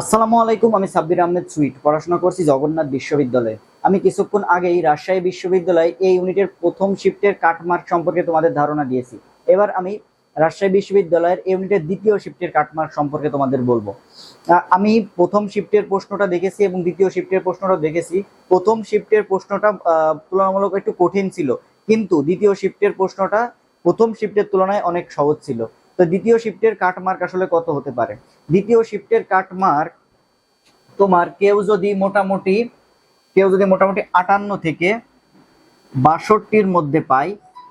আসসালামু আলাইকুম, আমি সাব্বির আহমেদ সুইট। পড়াশোনা করছি জগন্নাথ বিশ্ববিদ্যালয়ে। আমি কিছুক্ষণ আগেই রাজশাহী বিশ্ববিদ্যালয়ে এই ইউনিটের প্রথম শিফটের কাটমার্ক সম্পর্কে তোমাদের ধারণা দিয়েছি। এবার আমি রাজশাহী বিশ্ববিদ্যালয়ের ইউনিটের দ্বিতীয় শিফটের কাটমার্ক সম্পর্কে তোমাদের বলব। আমি প্রথম শিফটের প্রশ্নটা দেখেছি এবং দ্বিতীয় শিফটের প্রশ্নটা দেখেছি। প্রথম শিফটের প্রশ্নটা তুলনামূলক একটু কঠিন ছিল, কিন্তু দ্বিতীয় শিফটের প্রশ্নটা প্রথম শিফটের তুলনায় অনেক সহজ ছিল। তো দ্বিতীয় শিফটের কাটমার্ক আসলে কত হতে পারে? দ্বিতীয় শিফটের কাটমার্ক তোমার কেউ যদি মোটামুটি, কেউ যদি মোটামুটি আটান্ন থেকে বাষট্টির মধ্যে পাই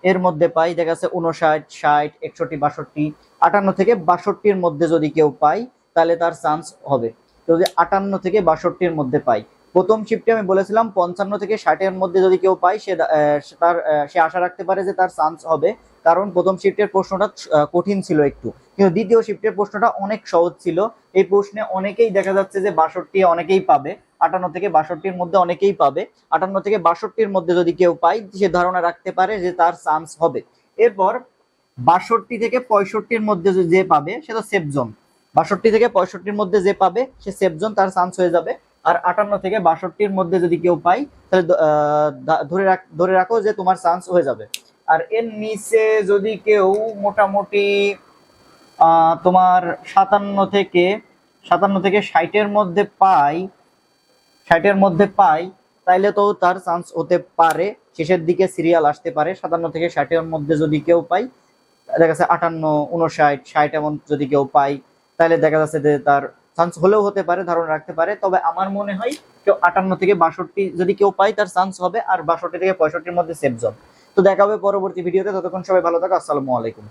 এর মধ্যে পাই দেখা যাচ্ছে উনষাট ষাট, একষট্টি, বাষট্টি, আটান্ন থেকে বাষট্টির মধ্যে যদি কেউ পাই তাহলে তার চান্স হবে। যদি আটান্ন থেকে বাষট্টির মধ্যে পাই প্রথম শিফটে আমি বলেছিলাম পঞ্চান্ন থেকে ষাটের মধ্যে যদি কেউ পায়, সে তার সে আশা রাখতে পারে যে তার চান্স হবে। কারণ প্রথম শিফটের প্রশ্নটা কঠিন ছিল একটু। কিন্তু দ্বিতীয় শিফটের প্রশ্নটা অনেক সহজ ছিল। এই প্রশ্নে অনেকেই দেখা যাচ্ছে যে বাষট্টি অনেকেই পাবে। আটান্ন থেকে বাষট্টির মধ্যে অনেকেই পাবে। আটান্ন থেকে বাষট্টির মধ্যে যদি কেউ পায়, সে ধারণা রাখতে পারে যে তার চান্স হবে। এরপর বাষট্টি থেকে পঁয়ষট্টির মধ্যে যে- পাবে, সেটা তো সেফ জোন বাষট্টি থেকে পঁয়ষট্টির মধ্যে যে পাবে, সে সেফ জোন তার চান্স হয়ে যাবে। আর আটান্ন থেকে বাষট্টির মধ্যে যদি কেউ পাই, তাহলে ধরে রাখ, ধরে রাখো যে তোমার চান্স হয়ে যাবে। আর এর নিচে যদি কেউ মোটামুটি তোমার সাতান্ন থেকে সাতান্ন থেকে ষাটের মধ্যে পাই, ষাটের মধ্যে পাই, তাইলে তো তার চান্স হতে পারে। শেষের দিকে সিরিয়াল আসতে পারে। সাতান্ন থেকে ষাটের মধ্যে যদি কেউ পাই, দেখা যাচ্ছে আটান্ন উনষাট ষাট এমন যদি কেউ পাই তাহলে দেখা যাচ্ছে যে তার চান্স হলেও হতে পারে, ধারণা রাখতে পারে। তবে আমার মনে হয় কেউ আটান্ন থেকে বাষট্টি যদি কেউ পায়, তার চান্স হবে আর বাষট্টি থেকে পঁয়ষট্টির মধ্যে সেফ জোন তো দেখা হবে পরবর্তী ভিডিওতে ততক্ষণ সবাই ভালো থাকো। আসসালামু আলাইকুম।